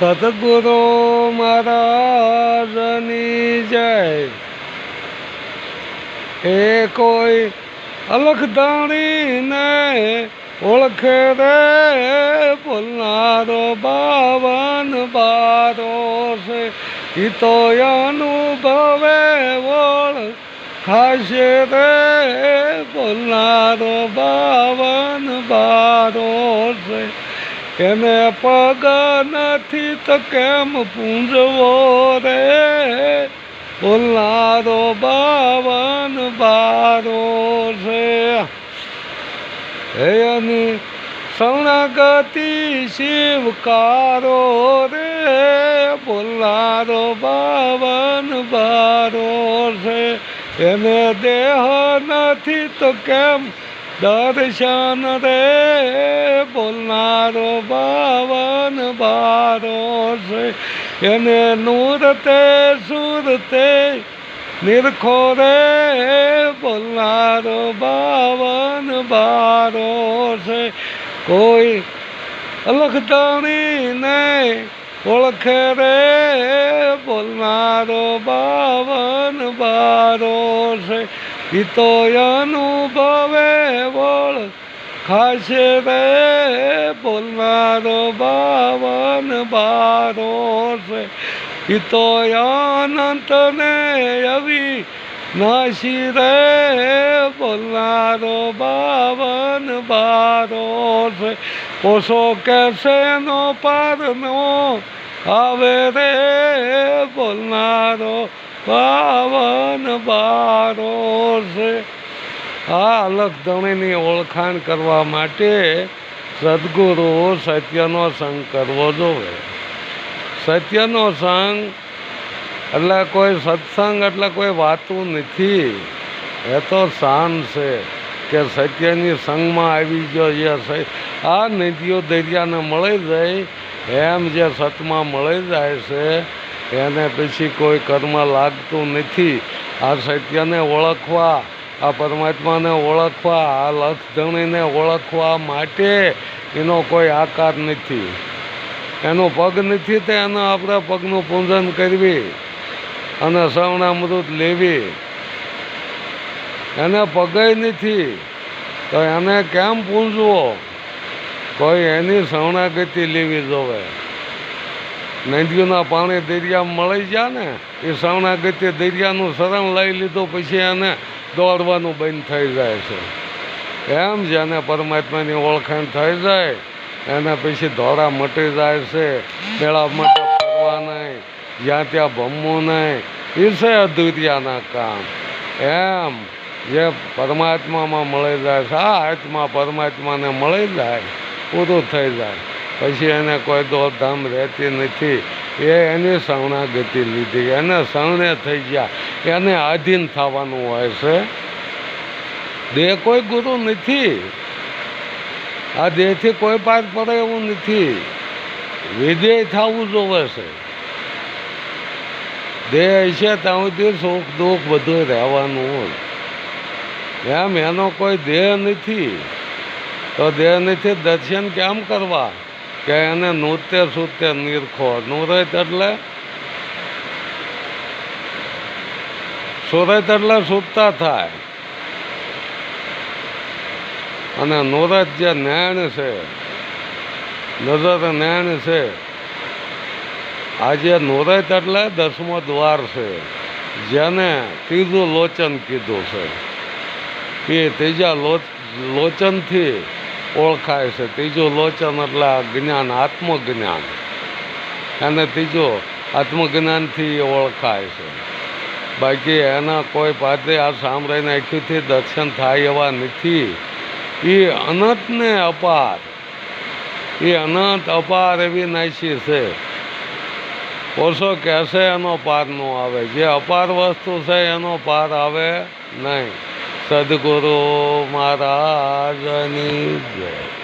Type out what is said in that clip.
સદગુરુ મહારાજની જય. એ કોઈ અલખ દાણીને ઓળખે રે બોલનારો બાવન બારો છે. એ તો અનુભવે ઓળ ખાશે રે બોલનારો બાવન બારો એને પગ નથી તો કેમ પૂંજવો રે? બોલનારો બાવન બારો છે. એની શરણાગતિ શિવકારો રે? બોલનારો બાવન બારો છે. એને દેહ નથી તો કેમ દર્શન રે બોલનારો બાવન બારો છે. એને નૂરતે સુરતે નિરખો રે બોલનારો બાવન બારો છે. કોઈ અલખદાણીને ઓળખે રે, બોલનારો બાવન બારો છે. ઈ તો અનુભવે બોલ, ખાશે રે બોલનારો બાવન બારો છે. ઈ તો અનંતને આવી નાશી રે બોલનારો બાવન બારો છે. ઓછો કેસે નો પારનો આવે રે બોલનારો પાવન બારો છે. આ અલગ ધણીની ઓળખાણ કરવા માટે સદગુરુ સત્યનો સંગ કરવો જોઈએ સત્યનો સંગ એટલે કોઈ સત્સંગ એટલે કોઈ વાતું નથી. એ તો શાન છે કે સત્યની સંગમાં આવી ગયો જે આ નદીઓ દરિયાને મળી જાય એમ જે સતમાં મળી જાય છે એને પછી કોઈ કર્મ લાગતું નથી. આ સત્યને ઓળખવા, આ પરમાત્માને ઓળખવા, આ લક્ષધણીને ઓળખવા માટે એનો કોઈ આકાર નથી. એનો પગ નથી તો એનો આપણે પગનું પૂજન કરવી અને સવણામૃત લેવી. એને પગે નથી તો એને કેમ પૂંજવો? કોઈ એની શરણાગતિ લેવી જોવે. નદીઓના પાણી દરિયા મળી જાય ને, એ શરણાગતિ દરિયાનું શરણ લઈ લીધું, પછી એને દોડવાનું બંધ થઈ જાય છે. એમ જેને પરમાત્માની ઓળખાણ થઈ જાય, એને પછી ધોળા મટી જાય છે, મેળા માટે ફરવા નહીં, જ્યાં ત્યાં ભમવું નહીં, એ છે અધુર્યાના કામ. એમ જે પરમાત્મામાં મળી જાય છે, આ આત્મા પરમાત્માને મળી જાય, પૂરું થઈ જાય. પછી એને કોઈ દોડધામ રહેતી નથી. એ એની શરણાગતિ લીધી. એને શરણે થઈ ગયા. એને આધીન થવાનું હોય છે. દેહ કોઈ ગુરુ નથી. આ દેહથી કોઈ પાર પડે એવું નથી. વિધેય થવું જોવે છે. દેહ છે ત્યાં સુધી સુખ દુઃખ બધું રહેવાનું હોય. એમ એનો કોઈ દેહ નથી. તો દેહ નથી, દર્શન કેમ કરવા? કે એને નૃત્ય સૂત્ય નિરખો. નુરત એટલે સુરત એટલે સૂતા થાય. અને નુરત જે નૈણ છે, નજર નૈણ છે, આજે નુરત એટલે દસમો દ્વાર છે, જેને ત્રીજું લોચન કીધું છે. એ ત્રીજા લોચનથી ઓળખાય છે. ત્રીજું લોચન એટલે જ્ઞાન, આત્મજ્ઞાન. અને ત્રીજો આત્મજ્ઞાનથી ઓળખાય છે. બાકી એના કોઈ પાસે આ સાંભળીને આખીથી દર્શન થાય એવા નથી. એ અનંતને અપાર. એ અનંત અપાર એવી નાશી છે. ઓછો કહેશે એનો પાર ન આવે. જે અપાર વસ્તુ છે એનો પાર આવે નહીં. સદગુરુ મહારાજની જય.